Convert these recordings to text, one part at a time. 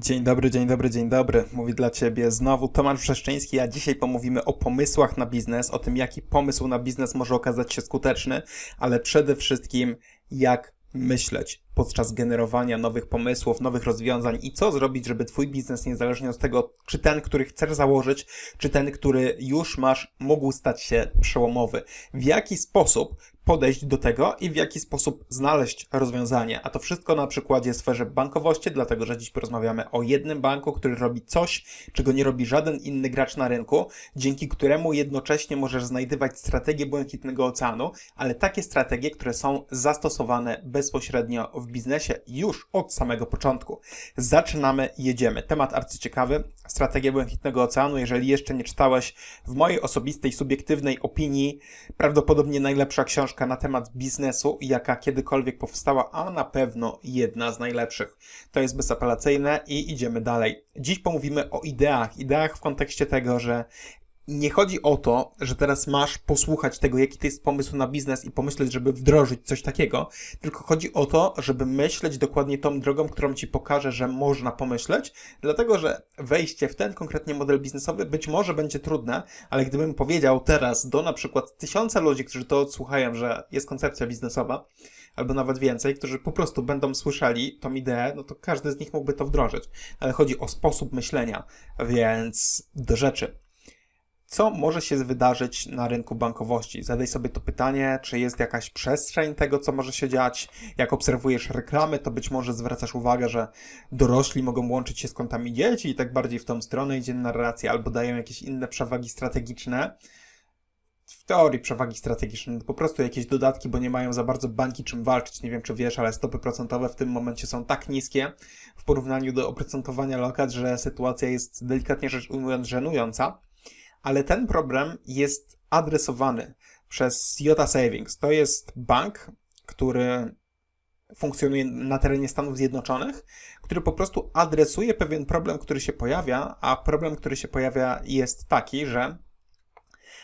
Dzień dobry, dzień dobry, dzień dobry. Mówi dla Ciebie znowu Tomasz Wrzeszczyński, a dzisiaj pomówimy o pomysłach na biznes, o tym jaki pomysł na biznes może okazać się skuteczny, ale przede wszystkim jak myśleć podczas generowania nowych pomysłów, nowych rozwiązań i co zrobić, żeby Twój biznes, niezależnie od tego, czy ten, który chcesz założyć, czy ten, który już masz, mógł stać się przełomowy. W jaki sposób podejść do tego i w jaki sposób znaleźć rozwiązanie. A to wszystko na przykładzie sferze bankowości, dlatego że dziś porozmawiamy o jednym banku, który robi coś, czego nie robi żaden inny gracz na rynku, dzięki któremu jednocześnie możesz znajdywać strategię błękitnego oceanu, ale takie strategie, które są zastosowane bezpośrednio w biznesie już od samego początku. Zaczynamy, jedziemy. Temat arcyciekawy, strategia błękitnego oceanu. Jeżeli jeszcze nie czytałeś w mojej osobistej, subiektywnej opinii, prawdopodobnie najlepsza książka na temat biznesu, jaka kiedykolwiek powstała, a na pewno jedna z najlepszych. To jest bezapelacyjne i idziemy dalej. Dziś pomówimy o ideach. Ideach w kontekście tego, że nie chodzi o to, że teraz masz posłuchać tego, jaki to jest pomysł na biznes i pomyśleć, żeby wdrożyć coś takiego, tylko chodzi o to, żeby myśleć dokładnie tą drogą, którą ci pokażę, że można pomyśleć, dlatego że wejście w ten konkretnie model biznesowy być może będzie trudne, ale gdybym powiedział teraz do na przykład tysiąca ludzi, którzy to odsłuchają, że jest koncepcja biznesowa, albo nawet więcej, którzy po prostu będą słyszeli tą ideę, no to każdy z nich mógłby to wdrożyć. Ale chodzi o sposób myślenia, więc do rzeczy co może się wydarzyć na rynku bankowości? Zadaj sobie to pytanie, czy jest jakaś przestrzeń tego, co może się dziać. Jak obserwujesz reklamy, to być może zwracasz uwagę, że dorośli mogą łączyć się z kontami dzieci i tak bardziej w tą stronę idzie narracja, albo dają jakieś inne przewagi strategiczne. W teorii przewagi strategiczne, po prostu jakieś dodatki, bo nie mają za bardzo banki czym walczyć. Nie wiem, czy wiesz, ale stopy procentowe w tym momencie są tak niskie w porównaniu do oprocentowania lokat, że sytuacja jest delikatnie rzecz ujmując żenująca ale ten problem jest adresowany przez Jota Savings. To jest bank, który funkcjonuje na terenie Stanów Zjednoczonych, który po prostu adresuje pewien problem, który się pojawia, a problem, który się pojawia jest taki, że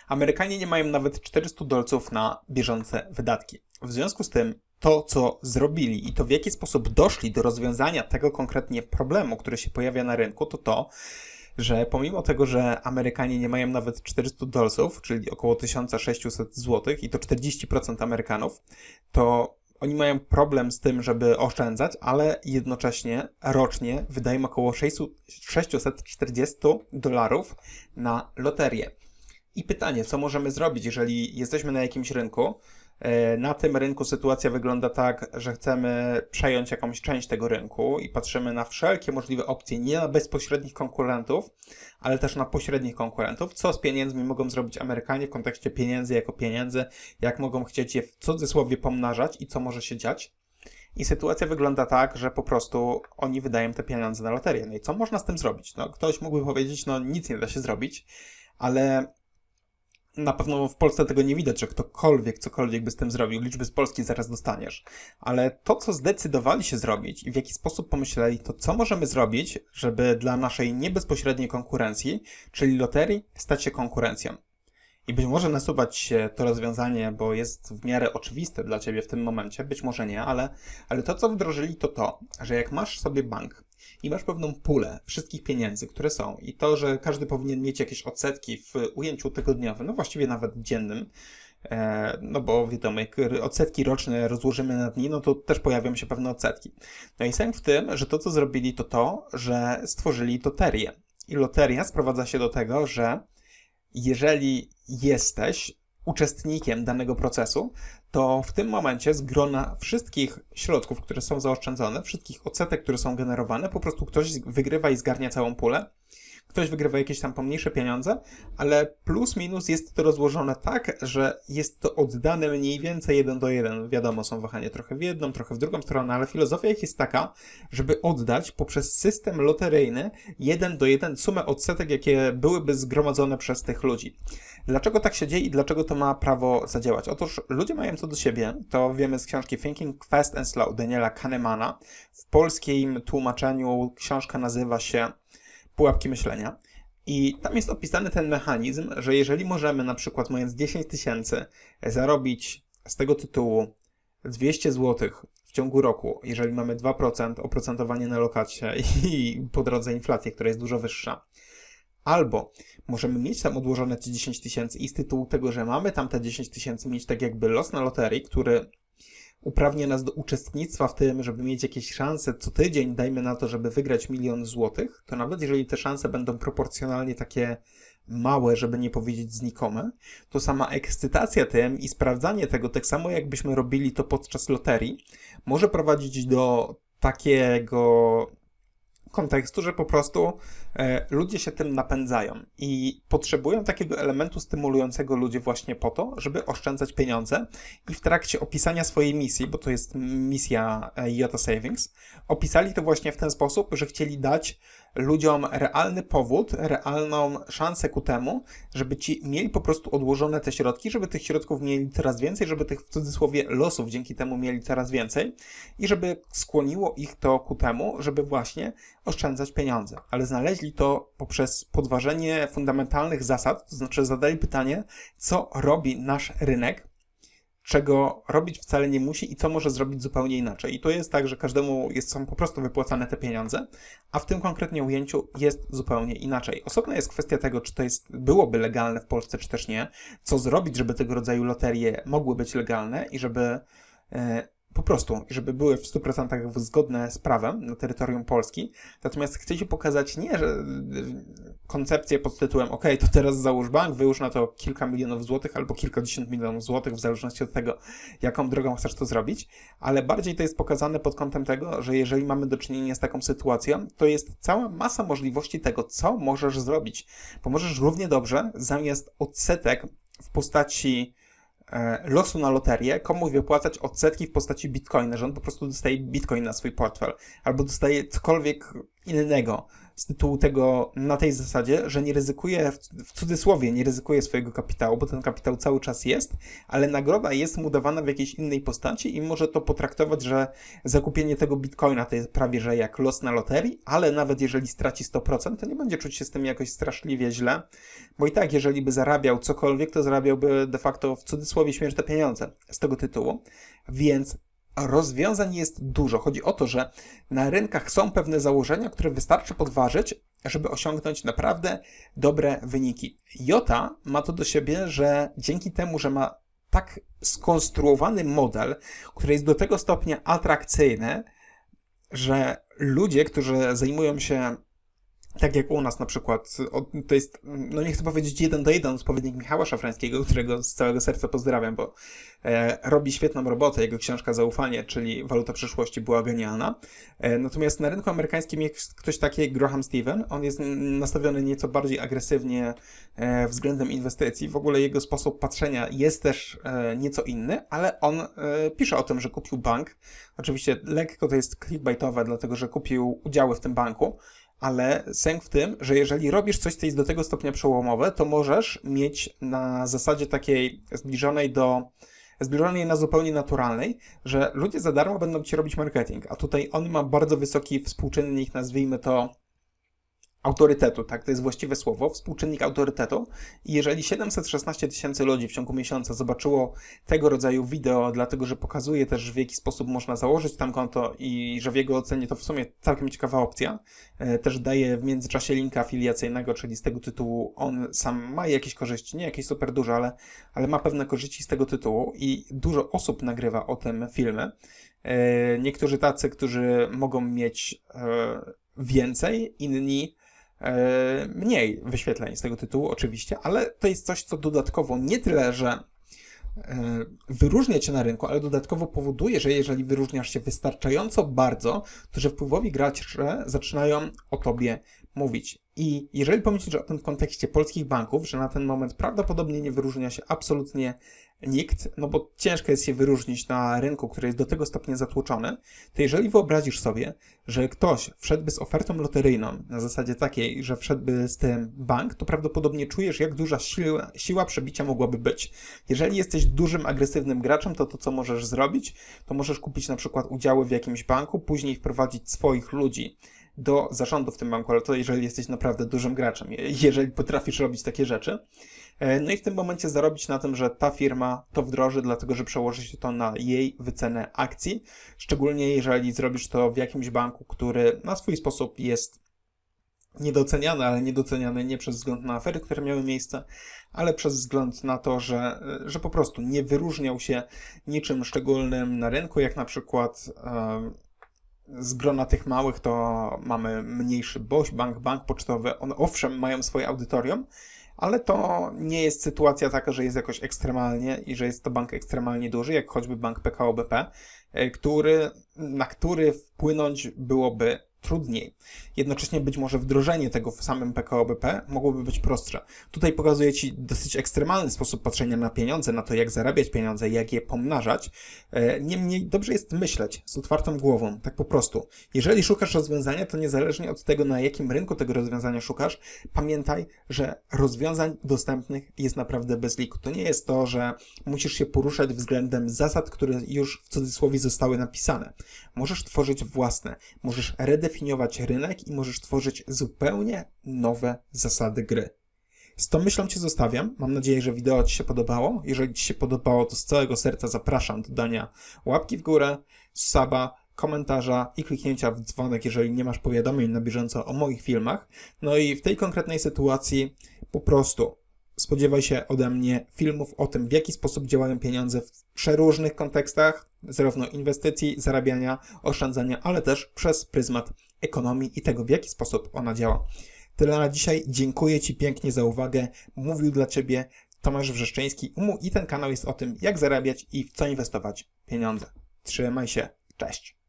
Amerykanie nie mają nawet 400 dolców na bieżące wydatki. W związku z tym to, co zrobili i to w jaki sposób doszli do rozwiązania tego konkretnie problemu, który się pojawia na rynku, to to, że pomimo tego, że Amerykanie nie mają nawet 400 dolców, czyli około 1600 zł i to 40% Amerykanów, to oni mają problem z tym, żeby oszczędzać, ale jednocześnie rocznie wydają około 640 dolarów na loterię. I pytanie, co możemy zrobić, jeżeli jesteśmy na jakimś rynku, na tym rynku sytuacja wygląda tak, że chcemy przejąć jakąś część tego rynku i patrzymy na wszelkie możliwe opcje, nie na bezpośrednich konkurentów, ale też na pośrednich konkurentów. Co z pieniędzmi mogą zrobić Amerykanie w kontekście pieniędzy jako pieniędzy, jak mogą chcieć je w cudzysłowie pomnażać i co może się dziać. I sytuacja wygląda tak, że po prostu oni wydają te pieniądze na loterię. No i co można z tym zrobić? No, ktoś mógłby powiedzieć, no nic nie da się zrobić, ale na pewno w Polsce tego nie widać, że ktokolwiek cokolwiek by z tym zrobił. Liczby z Polski zaraz dostaniesz. Ale to, co zdecydowali się zrobić i w jaki sposób pomyśleli, to co możemy zrobić, żeby dla naszej niebezpośredniej konkurencji, czyli loterii, stać się konkurencją. I być może nasuwać się to rozwiązanie, bo jest w miarę oczywiste dla Ciebie w tym momencie, być może nie, ale, ale to, co wdrożyli, to to, że jak masz sobie bank i masz pewną pulę wszystkich pieniędzy, które są, i to, że każdy powinien mieć jakieś odsetki w ujęciu tygodniowym, no właściwie nawet dziennym, e, no bo wiadomo, jak odsetki roczne rozłożymy na dni, no to też pojawią się pewne odsetki. No i sens w tym, że to, co zrobili, to to, że stworzyli loterię. I loteria sprowadza się do tego, że jeżeli jesteś uczestnikiem danego procesu, to w tym momencie z grona wszystkich środków, które są zaoszczędzone, wszystkich odsetek, które są generowane, po prostu ktoś wygrywa i zgarnia całą pulę ktoś wygrywa jakieś tam pomniejsze pieniądze, ale plus minus jest to rozłożone tak, że jest to oddane mniej więcej jeden do jeden. Wiadomo, są wahania trochę w jedną, trochę w drugą stronę, ale filozofia ich jest taka, żeby oddać poprzez system loteryjny jeden do jeden sumę odsetek, jakie byłyby zgromadzone przez tych ludzi. Dlaczego tak się dzieje i dlaczego to ma prawo zadziałać? Otóż ludzie mają to do siebie, to wiemy z książki Thinking Fast and Slow Daniela Kahnemana. W polskim tłumaczeniu książka nazywa się pułapki myślenia. I tam jest opisany ten mechanizm, że jeżeli możemy na przykład mając 10 tysięcy zarobić z tego tytułu 200 zł w ciągu roku, jeżeli mamy 2% oprocentowanie na lokacie i po drodze inflację, która jest dużo wyższa. Albo możemy mieć tam odłożone te 10 tysięcy i z tytułu tego, że mamy tam te 10 tysięcy, mieć tak jakby los na loterii, który uprawnia nas do uczestnictwa w tym, żeby mieć jakieś szanse co tydzień, dajmy na to, żeby wygrać milion złotych, to nawet jeżeli te szanse będą proporcjonalnie takie małe, żeby nie powiedzieć znikome, to sama ekscytacja tym i sprawdzanie tego, tak samo jakbyśmy robili to podczas loterii, może prowadzić do takiego kontekstu, że po prostu e, ludzie się tym napędzają i potrzebują takiego elementu stymulującego ludzi właśnie po to, żeby oszczędzać pieniądze i w trakcie opisania swojej misji, bo to jest misja e, Jota Savings, opisali to właśnie w ten sposób, że chcieli dać ludziom realny powód, realną szansę ku temu, żeby ci mieli po prostu odłożone te środki, żeby tych środków mieli coraz więcej, żeby tych w cudzysłowie losów dzięki temu mieli coraz więcej i żeby skłoniło ich to ku temu, żeby właśnie oszczędzać pieniądze. Ale znaleźli to poprzez podważenie fundamentalnych zasad, to znaczy zadali pytanie, co robi nasz rynek, czego robić wcale nie musi i co może zrobić zupełnie inaczej. I to jest tak, że każdemu jest, są po prostu wypłacane te pieniądze, a w tym konkretnie ujęciu jest zupełnie inaczej. Osobna jest kwestia tego, czy to jest, byłoby legalne w Polsce, czy też nie, co zrobić, żeby tego rodzaju loterie mogły być legalne i żeby e, po prostu, żeby były w 100% zgodne z prawem na terytorium Polski. Natomiast chcę Ci pokazać nie, że koncepcję pod tytułem OK, to teraz załóż bank, wyłóż na to kilka milionów złotych albo kilkadziesiąt milionów złotych, w zależności od tego, jaką drogą chcesz to zrobić, ale bardziej to jest pokazane pod kątem tego, że jeżeli mamy do czynienia z taką sytuacją, to jest cała masa możliwości tego, co możesz zrobić. Bo możesz równie dobrze zamiast odsetek w postaci losu na loterię komuś wypłacać odsetki w postaci bitcoina, że on po prostu dostaje bitcoin na swój portfel, albo dostaje cokolwiek innego z tytułu tego na tej zasadzie, że nie ryzykuje, w cudzysłowie, nie ryzykuje swojego kapitału, bo ten kapitał cały czas jest, ale nagroda jest mu dawana w jakiejś innej postaci i może to potraktować, że zakupienie tego bitcoina to jest prawie, że jak los na loterii, ale nawet jeżeli straci 100%, to nie będzie czuć się z tym jakoś straszliwie źle, bo i tak, jeżeli by zarabiał cokolwiek, to zarabiałby de facto w cudzysłowie śmieszne pieniądze z tego tytułu, więc rozwiązań jest dużo. Chodzi o to, że na rynkach są pewne założenia, które wystarczy podważyć, żeby osiągnąć naprawdę dobre wyniki. Jota ma to do siebie, że dzięki temu, że ma tak skonstruowany model, który jest do tego stopnia atrakcyjny, że ludzie, którzy zajmują się tak jak u nas na przykład, to jest, no nie chcę powiedzieć jeden do jeden odpowiednik Michała Szafrańskiego, którego z całego serca pozdrawiam, bo e, robi świetną robotę. Jego książka Zaufanie, czyli Waluta przyszłości, była genialna. E, natomiast na rynku amerykańskim jest ktoś taki jak Graham Steven. On jest nastawiony nieco bardziej agresywnie e, względem inwestycji. W ogóle jego sposób patrzenia jest też e, nieco inny, ale on e, pisze o tym, że kupił bank. Oczywiście lekko to jest clickbaitowe, dlatego że kupił udziały w tym banku ale sęk w tym, że jeżeli robisz coś, co jest do tego stopnia przełomowe, to możesz mieć na zasadzie takiej zbliżonej do zbliżonej na zupełnie naturalnej, że ludzie za darmo będą ci robić marketing, a tutaj on ma bardzo wysoki współczynnik, nazwijmy to autorytetu, tak, to jest właściwe słowo, współczynnik autorytetu. I jeżeli 716 tysięcy ludzi w ciągu miesiąca zobaczyło tego rodzaju wideo, dlatego że pokazuje też, w jaki sposób można założyć tam konto i że w jego ocenie to w sumie całkiem ciekawa opcja, e, też daje w międzyczasie linka afiliacyjnego, czyli z tego tytułu on sam ma jakieś korzyści, nie jakieś super duże, ale, ale ma pewne korzyści z tego tytułu i dużo osób nagrywa o tym filmy. E, niektórzy tacy, którzy mogą mieć e, więcej, inni mniej wyświetleń z tego tytułu, oczywiście, ale to jest coś, co dodatkowo nie tyle, że e, wyróżnia cię na rynku, ale dodatkowo powoduje, że jeżeli wyróżniasz się wystarczająco bardzo, to że wpływowi gracze zaczynają o tobie mówić. I jeżeli pomyślisz o tym w kontekście polskich banków, że na ten moment prawdopodobnie nie wyróżnia się absolutnie nikt, no bo ciężko jest się wyróżnić na rynku, który jest do tego stopnia zatłoczony, to jeżeli wyobrazisz sobie, że ktoś wszedłby z ofertą loteryjną na zasadzie takiej, że wszedłby z tym bank, to prawdopodobnie czujesz, jak duża siła, siła przebicia mogłaby być. Jeżeli jesteś dużym, agresywnym graczem, to to, co możesz zrobić, to możesz kupić na przykład udziały w jakimś banku, później wprowadzić swoich ludzi do zarządu w tym banku, ale to jeżeli jesteś naprawdę dużym graczem, jeżeli potrafisz robić takie rzeczy, E, No i w tym momencie zarobić na tym, że ta firma to wdroży, dlatego że przełoży się to na jej wycenę akcji, szczególnie jeżeli zrobisz to w jakimś banku, który na swój sposób jest niedoceniany, ale niedoceniany nie przez wzgląd na afery, które miały miejsce, ale przez wzgląd na to, że, że po prostu nie wyróżniał się niczym szczególnym na rynku, jak na przykład e, z grona tych małych to mamy mniejszy BOŚ, bank, bank pocztowy. One owszem mają swoje audytorium, ale to nie jest sytuacja taka, że jest jakoś ekstremalnie i że jest to bank ekstremalnie duży, jak choćby bank PKO BP, e, który, na który wpłynąć byłoby trudniej. Jednocześnie być może wdrożenie tego w samym PKO BP mogłoby być prostsze. Tutaj pokazuję Ci dosyć ekstremalny sposób patrzenia na pieniądze, na to jak zarabiać pieniądze, jak je pomnażać. E, Niemniej dobrze jest myśleć z otwartą głową, tak po prostu. Jeżeli szukasz rozwiązania, to niezależnie od tego, na jakim rynku tego rozwiązania szukasz, pamiętaj, że rozwiązań dostępnych jest naprawdę bez liku. To nie jest to, że musisz się poruszać względem zasad, które już w cudzysłowie zostały napisane. Możesz tworzyć własne, możesz redefiniować rynek i możesz tworzyć zupełnie nowe zasady gry. Z tą myślą Cię zostawiam. Mam nadzieję, że wideo Ci się podobało. Jeżeli Ci się podobało, to z całego serca zapraszam do dania łapki w górę, suba, komentarza i kliknięcia w dzwonek, jeżeli nie masz powiadomień na bieżąco o moich filmach. No i w tej konkretnej sytuacji po prostu spodziewaj się ode mnie filmów o tym, w jaki sposób działają pieniądze w przeróżnych kontekstach, zarówno inwestycji, zarabiania, oszczędzania, ale też przez pryzmat ekonomii i tego, w jaki sposób ona działa. Tyle na dzisiaj. Dziękuję Ci pięknie za uwagę. Mówił dla Ciebie Tomasz Wrzeszczyński Umu i ten kanał jest o tym, jak zarabiać i w co inwestować pieniądze. Trzymaj się. Cześć.